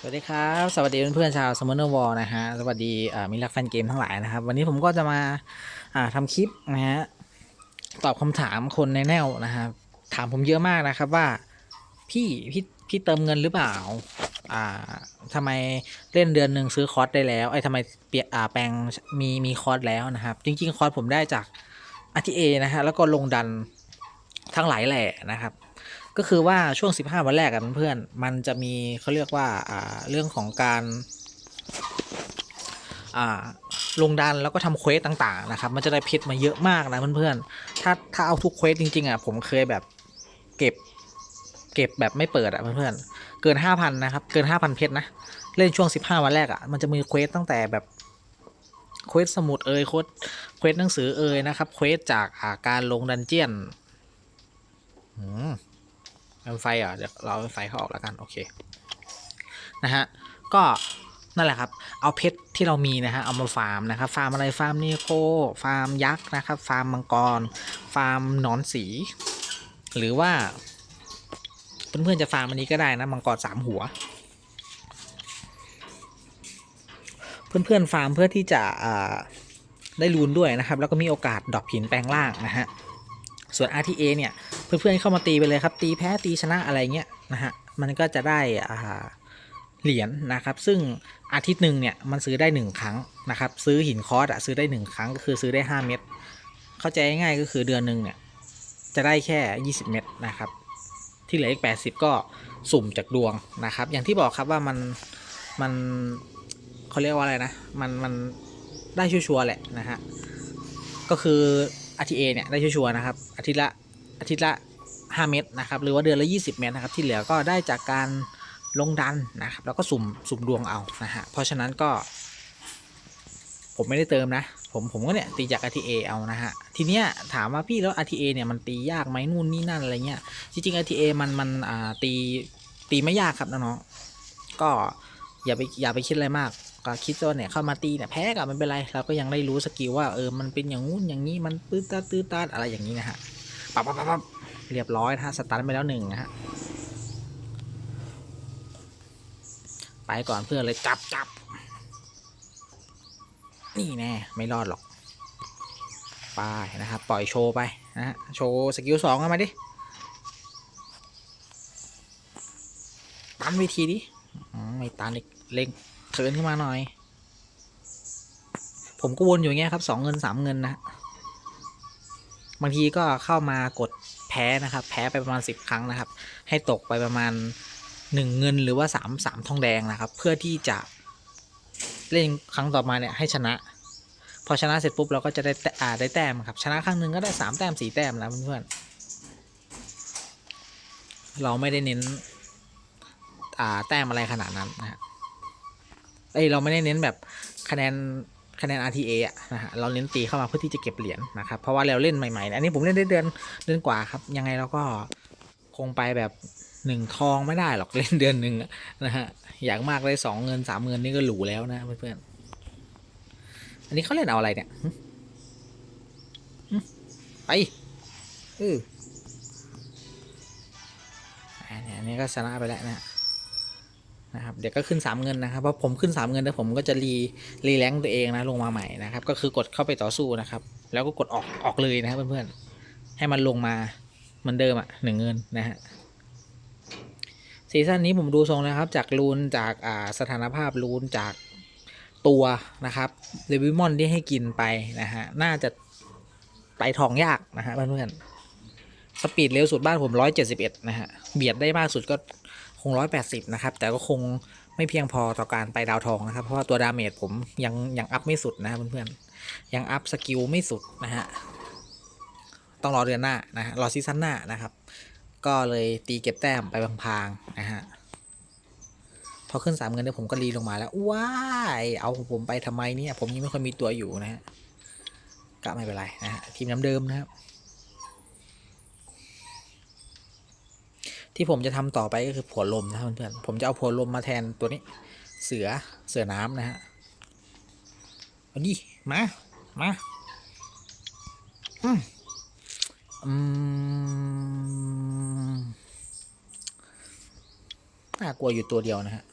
สวัสดีครับ สวัสดีเพื่อนๆชาวสม m เนอร์วอลนะฮะ สวัสดีมิตรรักแฟนเกมทั้งหลายนะครับ วันนี้ผมก็จะมาอ่าทำคลิปนะฮะ ตอบคำถามคนในแนวนะครับถามผมเยอะมากนะครับว่าพี่พี่พี่เติมเงินหรือเปล่า อ่าทำไมเล่นเดือนหนึ่งซื้อคอร์สได้แล้วไอ้ทำไมเปลี่ยอ่าแปลงมีมีคอร์สแล้วนะครับ จริง ๆ คอร์สผมได้จาก RTA นะฮะแล้วก็ลงดันทั้งหลายแหล่นะครับ ก็คือว่าช่วง 15 วันแรกอะเพื่อนๆมันจะมีเขาเรียกว่าอ่าเรื่องของการอ่าลงดันแล้วก็ทำเควสต่างๆนะครับ มันจะได้เพชรมาเยอะมากนะเพื่อนๆถ้าถ้าเอาทุกเควสจริงๆอะผมเคยแบบเก็บเก็บแบบไม่เปิดอะเพื่อนๆเกิน 5,000 นะครับ เกิน 5,000 เพชรนะ เล่นช่วง 15 วันแรกอะมันจะมีเควสตั้งแต่แบบเควสสมุดเอ่ยเควสเควสหนังสือเอ่ยนะครับเควสจากาการลงดันเจียนอืม ไฟเหรอะเดี๋ยวเราไฟเขาออกแล้วกันโอเคนะฮะก็นั่นแหละครับ เอาเพชรที่เรามีนะฮะเอามาฟาร์มนะครับ ฟาร์มอะไรฟาร์มนีโคฟาร์มยักษ์นะครับ ฟาร์มมังกร ฟาร์มหนอนสี หรือว่าเพื่อนๆจะฟาร์มอันนี้ก็ได้นะมังกรสามหัว เพื่อนๆฟาร์มเพื่อที่จะได้รูนด้วยนะครับ แล้วก็มีโอกาสดรอปหินแปลงล่างนะฮะ ส่วน RTA เนี่ย เพื่อนๆเข้ามาตีไปเลยครับ ตีแพ้ตีชนะอะไรเงี้ยนะฮะ มันก็จะได้อ่าเหรียญนะครับ ซึ่งอาทิตย์หนึ่งเนี่ยมันซื้อได้หนึ่งครั้งนะครับ ซื้อหินคอร์สอะซื้อได้หนึ่งครั้งก็คือซื้อได้ห้าเม็ดเข้าใจง่ายก็คือเดือนหนึ่งเนี่ยจะได้แค่ยี่สิบเม็ดนะครับ ที่เหลืออีกแปดสิบก็สุ่มจากดวงนะครับ อย่างที่บอกครับว่ามันมันเขาเรียกว่าอะไรนะ มันมันได้ชัวร์แหละนะฮะ ก็คือ RTA เนี่ยได้ชัวร์นะครับอาทิตย์ละอาทิตย์ละ 5 เม็ดนะครับหรือว่าเดือนละ 20 เม็ดนะครับที่เหลือก็ได้จากการลงดันนะครับแล้วก็สุ่มสุ่มดวงเอานะฮะเพราะฉะนั้นก็ ผมไม่ได้เติมนะ ผมผมก็เนี่ยตีจาก RTA เอานะฮะทีเนี้ยถามว่าพี่แล้ว RTA เนี่ยมันตียากไหมนู่นนี่นั่นอะไรเงี้ยจริงๆ RTA มันมันอ่าตีตีไม่ยากครับน้องๆก็อย่าไปอย่าไปคิดอะไรมาก ก็คิดว่าเนี่ยเข้ามาตีเนี่ยแพ้ก็ไม่เป็นไรเราก็ยังได้รู้สกิลว่าเออมันเป็นอย่างงู้นอย่างนี้มันตื้อตาตื้อตาอะไรอย่างนี้นะฮะปั๊บปั๊บปั๊บเรียบร้อยนะฮะสตาร์ทไปแล้วหนึ่งนะฮะไปก่อนเพื่อนเลยจับจับนี่แน่ไม่รอดหรอกไปนะครับปล่อยโชว์ไปนะฮะโชว์สกิลสองกันมาดิตันเวทีดิไม่ตันอีกเล็ง เทินขึ้นมาหน่อย ผมก็วนอยู่อย่างเงี้ยครับสองเงินสามเงินนะ บางทีก็เข้ามากดแพ้นะครับ แพ้ไปประมาณสิบครั้งนะครับ ให้ตกไปประมาณหนึ่งเงินหรือว่าสามสามทองแดงนะครับ เพื่อที่จะเล่นครั้งต่อมาเนี่ยให้ชนะ พอชนะเสร็จปุ๊บเราก็จะได้อ่าได้แต้มครับ ชนะครั้งหนึ่งก็ได้สามแต้มสี่แต้มนะเพื่อนๆเราไม่ได้เน้นอ่าแต้มอะไรขนาดนั้นนะฮะ เอ้ยเราไม่ได้เน้นแบบคะแนนคะแนน RTA อะนะฮะเราเน้นตีเข้ามาเพื่อที่จะเก็บเหรียญนะครับเพราะว่าเราเล่นใหม่ๆอันนี้ผมเล่นได้เดือนเดือนกว่าครับ ยังไงเราก็คงไปแบบหนึ่งทองไม่ได้หรอกเล่นเดือนหนึ่งนะฮะอย่างมากได้สองเงินสามเงินนี่ก็หรูแล้วนะเพื่อนๆอันนี้เขาเล่นเอาอะไรเนี่ยไปอออันนี้อันนี้ก็ชนะไปแล้วนะฮะ นะครับเดี๋ยวก็ขึ้น 3 เงินนะครับเพราะผมขึ้น 3 เงินแล้วผมก็จะรีรีแลงตัวเองนะลงมาใหม่นะครับ ก็คือกดเข้าไปต่อสู้นะครับ แล้วก็กดออกออกเลยนะครับเพื่อนๆให้มันลงมาเหมือนเดิมอะหนึ่งเงินนะฮะซีซั่นนี้ผมดูทรงนะครับ จากรูนจากอ่าสถานภาพรูนจากตัวนะครับเดวิมอนที่ให้กินไปนะฮะน่าจะไปทองยากนะฮะเพื่อนๆสปีดเร็วสุดบ้านผม171นะฮะเบียดได้มากสุดก็ คงร้อยแปดสิบนะครับ แต่ก็คงไม่เพียงพอต่อการไปดาวทองนะครับ เพราะว่าตัวดาเมจผมยังยังอัพไม่สุดนะเพื่อนๆ ยังอัพสกิลไม่สุดนะฮะ ต้องรอเดือนหน้านะฮะรอซีซั่นหน้านะครับ ก็เลยตีเก็บแต้มไปพางๆนะฮะ พอขึ้นสามเงินเนี่ยผมก็รีลงมาแล้ว ว้าย เอาผมไปทำไมเนี่ย ผมยังไม่ค่อยมีตัวอยู่นะฮะ ก็ไม่เป็นไรนะฮะทีมน้ำเดิมนะครับ ที่ผมจะทำต่อไปก็คือผัวลมนะเพื่อนๆผมจะเอาผัวลมมาแทนตัวนี้ เสือเสือน้ำนะฮะเอาดิมามาอืมอืมน่ากลัวอยู่ตัวเดียวนะฮะ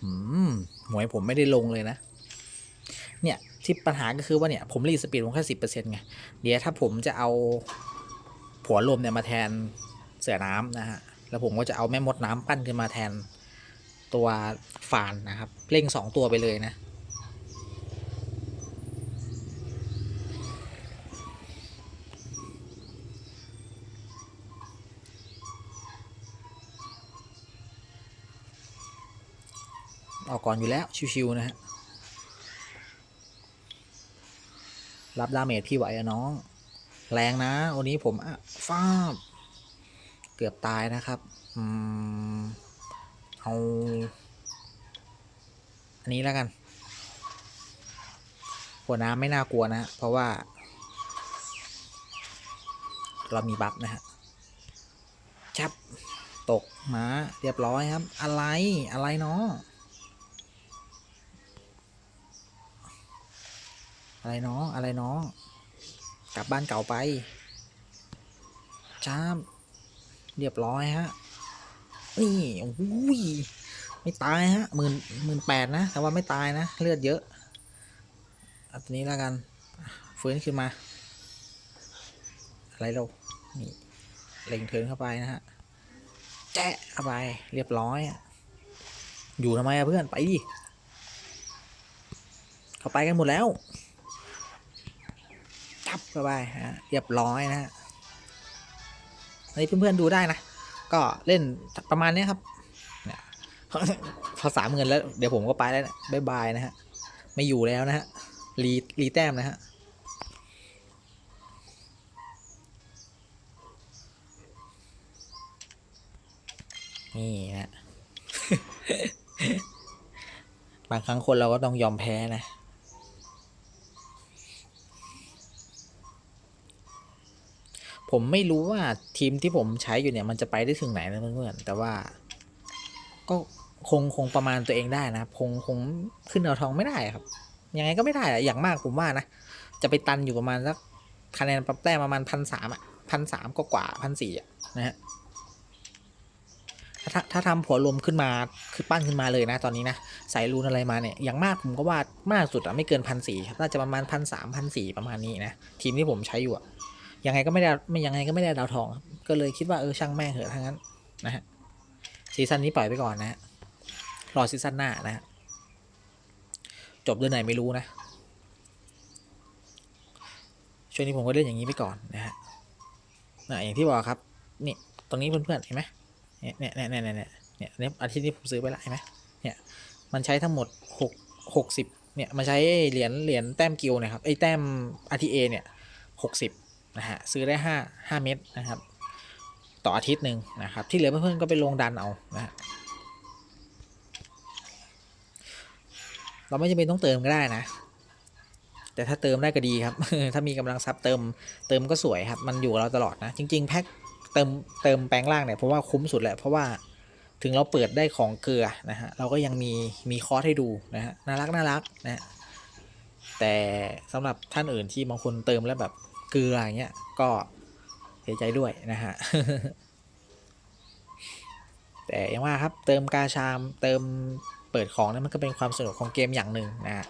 หืมหมวยผมไม่ได้ลงเลยนะ เนี่ยที่ปัญหาก็คือว่าเนี่ย ผมรีดสปีดผมแค่สิบเปอร์เซ็นต์ไง เดี๋ยวถ้าผมจะเอา ผัวลมเนี่ยมาแทนเสือน้ำนะฮะ แล้วผมก็จะเอาแม่มดน้ำปั้นขึ้นมาแทนตัวฟานนะครับเร่งสองตัวไปเลยนะ เอาก่อนอยู่แล้ว ชิวๆนะฮะ รับดาเมจพี่ไหวอะน้อง แรงนะวันนี้ผมอะฟาบเกือบตายนะครับอืมเอาอันนี้แล้วกันหัวน้ำไม่น่ากลัวนะเพราะว่า เรามีบัฟนะฮะจับตกมาเรียบร้อยครับ อะไรอะไรเนาะอะไรเน้องอะไรเน้อง กลับบ้านเก่าไปจ้ามเรียบร้อยฮะ นี่โอ้ยไม่ตายฮะหมื่นหมื่นแปดนะ แต่ว่าไม่ตายนะ เลือดเยอะเอาตัวนี้แล้วกัน ฟื้นขึ้นมา อะไรเรานี่เล็งเทินเข้าไปนะฮะ แจ๊ะเข้าไป เรียบร้อย อยู่ทำไมอะเพื่อน ไปดิ เข้าไปกันหมดแล้ว จับาไปฮะเรียบร้อยนะฮะนี้เพื่อนๆดูได้นะ ก็เล่นประมาณนี้ครับพอสามเงินแล้ว เดี๋ยวผมก็ไปแล้วนะบ๊ายบายนะฮะ ไม่อยู่แล้วนะฮะ รีรีแต้มนะฮะนี่ฮะ บางครั้งคนเราก็ต้องยอมแพ้นะ ผมไม่รู้ว่าทีมที่ผมใช้อยู่เนี่ยมันจะไปได้ถึงไหนนะเพื่อนๆแต่ว่า ก็คงคงประมาณตัวเองได้นะคงคงขึ้นเอาทองไม่ได้ครับ ยังไงก็ไม่ได้อะอย่างมากผมว่านะ จะไปตันอยู่ประมาณสักคะแนนปรับแต้มประมาณพันสามอะพันสามก็กว่าพันสี่อะนะฮะถ้าถ้าทำผัวรวมขึ้นมาคือปั้นขึ้นมาเลยนะ ตอนนี้นะใส่รูนอะไรมาเนี่ยอย่างมากผมก็ว่ามากสุดอะไม่เกินพันสี่น่าจะประมาณพันสามพันสี่ประมาณนี้นะทีมที่ผมใช้อยู่อะ ยังไงก็ไม่ได้ไม่ยังไงก็ไม่ได้ดาวทอง ก็เลยคิดว่าเออช่างแม่งเหอะทั้งนั้นนะฮะซีซั่นนี้ปล่อยไปก่อนนะฮะรอซีซั่นหน้านะฮะจบเดือนไหนไม่รู้นะช่วงนี้ผมก็เล่นอย่างนี้ไปก่อนนะฮะนะอย่างที่บอกครับนี่ตรงนี้เพื่อนๆเห็นไหมเนี่ยเนี่ยเนี่ยเนี่ยเนี่ยเนี่ยเนี่ยอาทิตย์นี้ผมซื้อไปแล้วเห็นไหมเนี่ยมันใช้ทั้งหมดหกหกสิบเนี่ยมันใช้เหรียญเหรียญแต้มกิลนะครับไอ้แต้ม RTA เนี่ยหกสิบ นะฮะซื้อได้ห้าห้าเม็ดนะครับ ต่ออาทิตย์หนึ่งนะครับ ที่เหลือเพื่อนๆก็ไปลงดันเอานะฮะเราไม่จำเป็นต้องเติมก็ได้นะ แต่ถ้าเติมได้ก็ดีครับ ถ้ามีกำลังซับเติมเติมก็สวยครับ มันอยู่กับเราตลอดนะ จริง ๆ แพ็คเติมเติมแปลงร่างเนี่ยเพราะว่าคุ้มสุดแหละเพราะว่าถึงเราเปิดได้ของเกลือนะฮะเราก็ยังมีมีคอร์สให้ดูนะฮะน่ารักน่ารักนะฮะแต่สำหรับท่านอื่นที่บางคนเติมแล้วแบบ เกลืออย่างเงี้ยก็เสียใจด้วยนะฮะแต่ยังว่าครับเติมกาชามเติมเปิดของนั้นมันก็เป็นความสนุกของเกมอย่างหนึ่งนะฮะ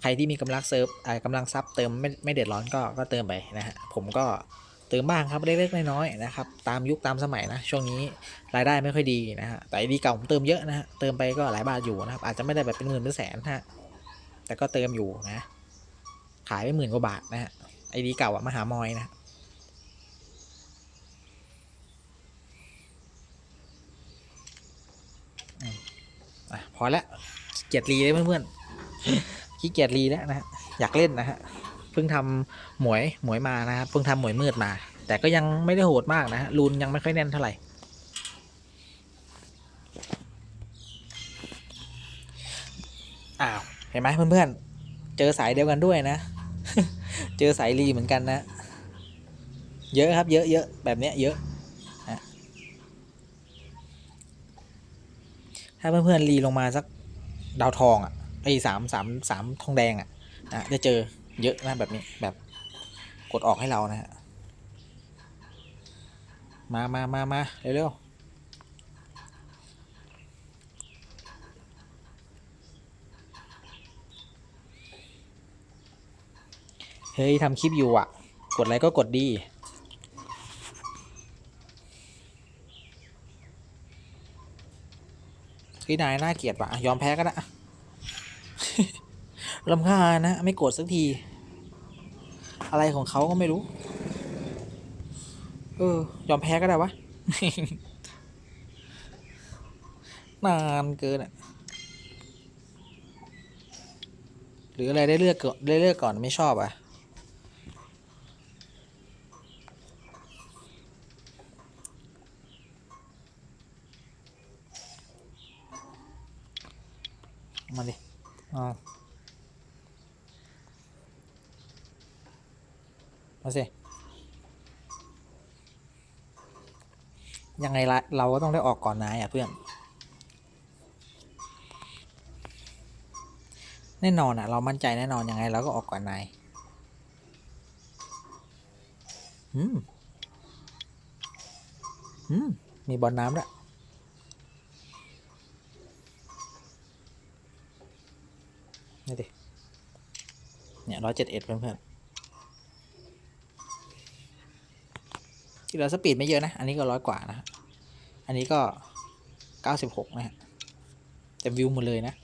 ใครที่มีกำลังเซิร์ฟอ่ากำลังซับเติมไม่ไม่เดือดร้อนก็ก็เติมไปนะฮะผมก็เติมบ้างครับเล็กๆน้อยๆนะครับตามยุคตามสมัยนะช่วงนี้รายได้ไม่ค่อยดีนะฮะแต่ไอดีเก่าผมเติมเยอะนะฮะเติมไปก็หลายบาทอยู่นะครับอาจจะไม่ได้แบบเป็นหมื่นเป็นแสนฮะแต่ก็เติมอยู่นะขายไปหมื่นกว่าบาทนะฮะ ไอดีเก่าอะมหามอยนะอืมอะพอละขี้เกียจรีเลยเพื่อนๆขี้เกียจรีแล้วนะฮะอยากเล่นนะฮะเพิ่งทำหมวยหมวยมานะครับเพิ่งทำหมวยมืดมา แต่ก็ยังไม่ได้โหดมากนะฮะรูนยังไม่ค่อยแน่นเท่าไหร่อ้าวเห็นไหมเพื่อนๆเจอสายเดียวกันด้วยนะ จอสายรีเหมือนกันนะ เยอะครับ เยอะเยอะแบบเนี้ยเยอะถ้าเพื่อนๆรีลงมาสักดาวทองอะไอ้สามสามสามทองแดงอะนะจะเจอเยอะนะแบบนี้แบบกดออกให้เรานะฮะมามามามาเร็วๆ เฮ้ยทำคลิปอยู่อะ กดไลค์ก็กดดีพี่นายน่าเกลียดว่ะ ยอมแพ้ก็ได้ลำคาญนะ ไม่โกดสักที อะไรของเขาก็ไม่รู้ เออ ยอมแพ้ก็ได้วะ นานเกินอะ หรืออะไรได้เลือกก่อนได้เลือกก่อนไม่ชอบอะ มาดิอ่ามา สิ ยังไงละเราก็ต้องได้ออกก่อนนายอะเพื่อน แน่นอนอะ เรามั่นใจแน่นอน ยังไงเราก็ออกก่อนนาย อืม อืม มีบอลน้ำด้วยนี่ดิเนี่ยร้อยเจ็ดเอ็ดเพื่อนๆ ที่เราสปีดไม่เยอะนะ อันนี้ก็ร้อยกว่านะ อันนี้ก็เก้าสิบหกนะฮะแต่วิวหมดเลยนะ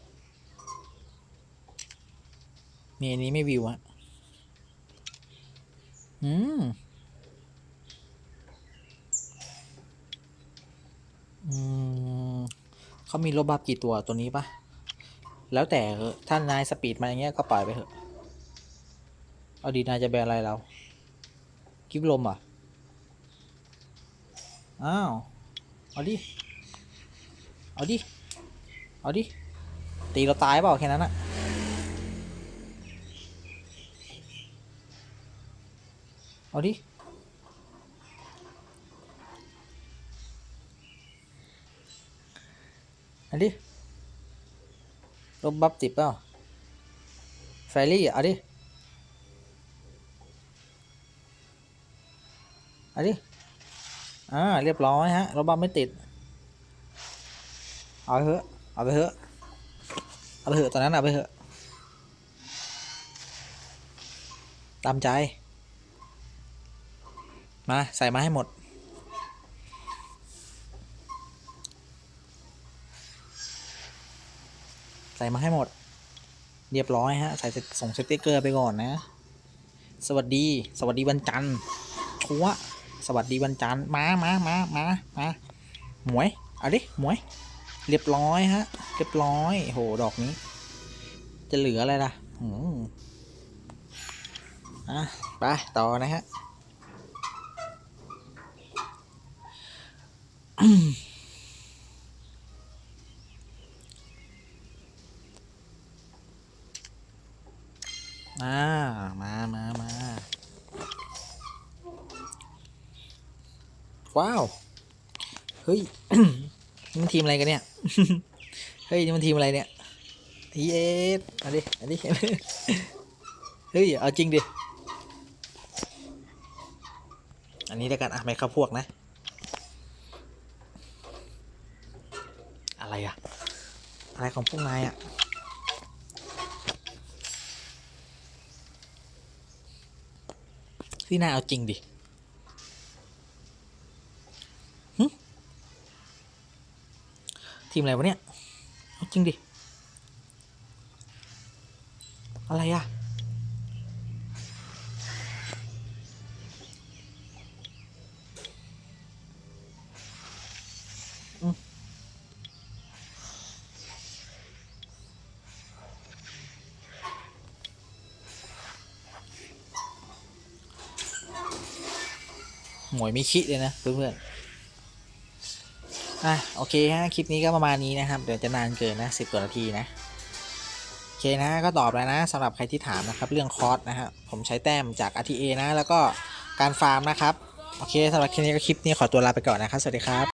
มีอันนี้ไม่วิวอะอืม อืมเขามีโลบับกี่ตัวตัวนี้ปะแล้วแต่ถ้านายสปีดมาอย่างเงี้ยก็ปล่อยไปเถอะ เอาดีนายจะแบนอะไรเรา กิฟลมอะ อ้าว เอาดิ เอาดิ เอาดิ ตีเราตายเปล่าแค่นั้นอะเอาดิ เอาดิลบบัฟติดเปล่าแฟรี่เอาดิ เอาดิ อ่าเรียบร้อยฮะลบบัฟไม่ติด เอาไปเถอะเอาไปเถอะเอาไปเถอะตอนนั้นเอาไปเถอะตามใจ มาใส่มาให้หมด ใส่มาให้หมด เรียบร้อยฮะ ใส่ส่งสติ๊กเกอร์ไปก่อนนะ สวัสดี สวัสดีวันจันทร์ชัวร์ สวัสดีวันจันทร์มามามามามาหมวยเอาดิหมวย เรียบร้อยฮะ เรียบร้อยโหดอกนี้ จะเหลืออะไรล่ะอืมอะไปต่อนะฮะอ่ามามามา ว้าว เฮ้ย นี่มันทีมอะไรกันเนี่ย เฮ้ย นี่มันทีมอะไรเนี่ยทีเอสอันนี้อันนี้เฮ้ย เอาจริงดิ อันนี้แล้วกันอะไม่เข้าพวกนะ อะไรอะอะไรของพวกนายอะพี่นายเอาจริงดิ ทีมอะไรวะเนี่ยจริงดิ อะไรอะหมวยไม่คิดเลยนะเพื่อนๆ อะโอเคฮะคลิปนี้ก็ประมาณนี้นะครับ เดี๋ยวจะนานเกินนะสิบกว่านาทีนะโอเคนะก็ตอบแล้วนะสำหรับใครที่ถามนะครับเรื่องคอร์สนะฮะผมใช้แต้มจาก RTA นะ แล้วก็การฟาร์มนะครับ โอเคสำหรับคลิปนี้ก็คลิปนี้ขอตัวลาไปก่อนนะครับ สวัสดีครับ